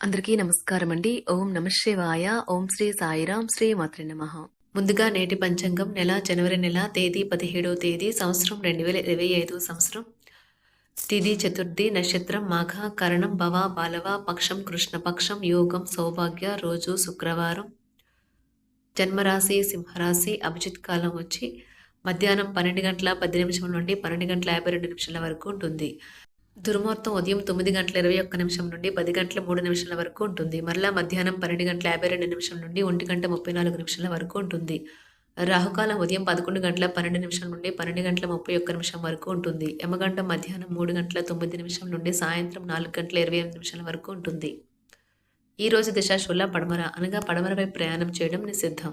అందరికీ నమస్కారం అండి ఓం నమశివాయ ఓం శ్రీ సాయిరాం శ్రీ మాత్రి నమ. ముందుగా నేటి పంచాంగం నెల జనవరి నెల తేదీ పదిహేడవ తేదీ సంవత్సరం రెండు వేల ఇరవై ఐదు సంవత్సరం. తిథి చతుర్థి నక్షత్రం మాఘ కరణం భవ బాలవ పక్షం కృష్ణపక్షం యోగం సౌభాగ్య రోజు శుక్రవారం. జన్మరాశి సింహరాశి అభిజిత్ కాలం వచ్చి మధ్యాహ్నం పన్నెండు గంటల పది నిమిషం నుండి పన్నెండు గంటల యాభై రెండు నిమిషాల వరకు ఉంటుంది. దుర్ముహూర్తం ఉదయం తొమ్మిది గంటల ఇరవై ఒక్క నిమిషం నుండి పది గంటల మూడు నిమిషాల వరకు ఉంటుంది. మరలా మధ్యాహ్నం పన్నెండు గంటల యాభై రెండు నిమిషం నుండి ఒంటి గంట ముప్పై నాలుగు నిమిషాల వరకు ఉంటుంది. రాహుకాలం ఉదయం పదకొండు గంటల పన్నెండు నిమిషం నుండి పన్నెండు గంటల ముప్పై ఒక్క నిమిషం వరకు ఉంటుంది. యమగంట మధ్యాహ్నం మూడు గంటల తొమ్మిది నిమిషం నుండి సాయంత్రం నాలుగు గంటల ఇరవై ఎనిమిది నిమిషాల వరకు ఉంటుంది. ఈ రోజు పడమర అనగా పడమరపై ప్రయాణం చేయడం నిషిద్ధం.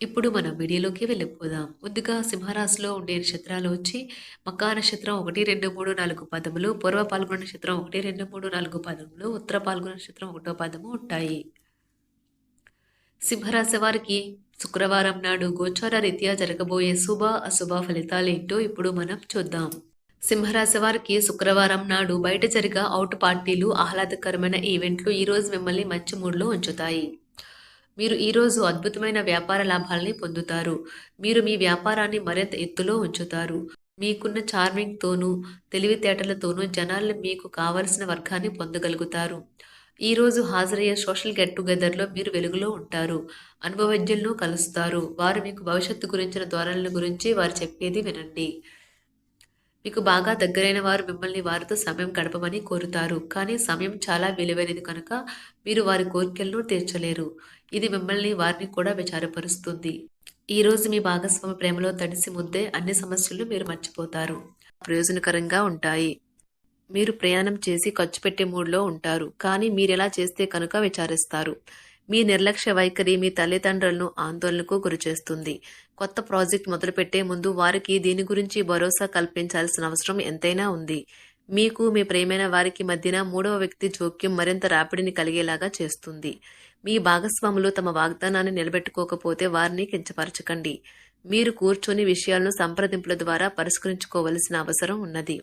ఇప్పుడు మనం వీడియోలోకి వెళ్ళిపోదాం. ముందుగా సింహరాశిలో ఉండే నక్షత్రాలు వచ్చి మకా నక్షత్రం ఒకటి రెండు మూడు నాలుగు పదములు పూర్వ పాల్గొన నక్షత్రం ఒకటి రెండు మూడు నాలుగు పదములు ఉత్తర పాల్గొన నక్షత్రం ఒకటో పదము ఉంటాయి. సింహరాశి వారికి శుక్రవారం నాడు గోచార రీత్యా జరగబోయే శుభ అశుభ ఫలితాలేంటో ఇప్పుడు మనం చూద్దాం. సింహరాశి వారికి శుక్రవారం నాడు బయట జరిగే అవుట్ పార్టీలు ఆహ్లాదకరమైన ఈవెంట్లు ఈరోజు మిమ్మల్ని మంచి మూడ్లో ఉంచుతాయి. మీరు ఈరోజు అద్భుతమైన వ్యాపార లాభాల్ని పొందుతారు. మీరు మీ వ్యాపారాన్ని మరింత ఎత్తులో ఉంచుతారు. మీకున్న చార్మింగ్తోనూ తెలివితేటలతోనూ జనాల్ని మీకు కావలసిన వర్గాన్ని పొందగలుగుతారు. ఈ రోజు హాజరయ్యే సోషల్ గెట్ టుగెదర్లో మీరు వెలుగులో ఉంటారు. అనుభవజ్ఞులను కలుస్తారు. వారు మీకు భవిష్యత్తు గురించిన ధోరణుల గురించి వారు చెప్పేది వినండి. మీకు బాగా దగ్గరైన వారు మిమ్మల్ని వారితో సమయం గడపమని కోరుతారు. కానీ సమయం చాలా విలువైనది కనుక మీరు వారి కోరికలను తీర్చలేరు. ఇది మిమ్మల్ని వారిని కూడా విచారపరుస్తుంది. ఈ రోజు మీ భాగస్వామి ప్రేమలో తడిసి ముద్దే అన్ని సమస్యలు మీరు మర్చిపోతారు. ప్రయోజనకరంగా ఉంటాయి. మీరు ప్రయాణం చేసి ఖర్చు పెట్టే మూడ్లో ఉంటారు. కానీ మీరెలా చేస్తే కనుక విచారిస్తారు. మీ నిర్లక్ష్య వైఖరి మీ తల్లిదండ్రులను ఆందోళనకు గురిచేస్తుంది. కొత్త ప్రాజెక్ట్ మొదలుపెట్టే ముందు వారికి దీని గురించి భరోసా కల్పించాల్సిన అవసరం ఎంతైనా ఉంది. మీకు మీ ప్రేమైన వారికి మధ్యన మూడవ వ్యక్తి జోక్యం మరింత రాపిడిని కలిగేలాగా చేస్తుంది. మీ భాగస్వాములు తమ వాగ్దానాన్ని నిలబెట్టుకోకపోతే వారిని కించపరచకండి. మీరు కూర్చొని విషయాలను సంప్రదింపుల ద్వారా పరిష్కరించుకోవలసిన అవసరం ఉన్నది.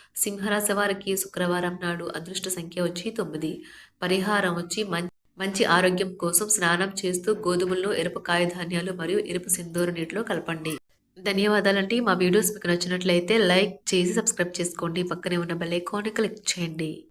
సింహరాశి వారికి శుక్రవారం నాడు అదృష్ట సంఖ్య వచ్చి తొమ్మిది. పరిహారం వచ్చి మం మంచి ఆరోగ్యం కోసం స్నానం చేస్తూ గోధుమల్లో ఎరుపు కాయధాన్యాలు మరియు ఎరుపు సింధూరు నీటిలో కలపండి. ధన్యవాదాలండి. మా వీడియోస్ మీకు నచ్చినట్లయితే లైక్ చేసి సబ్స్క్రైబ్ చేసుకోండి. పక్కనే ఉన్న బెల్ ఐకాన్ని క్లిక్ చేయండి.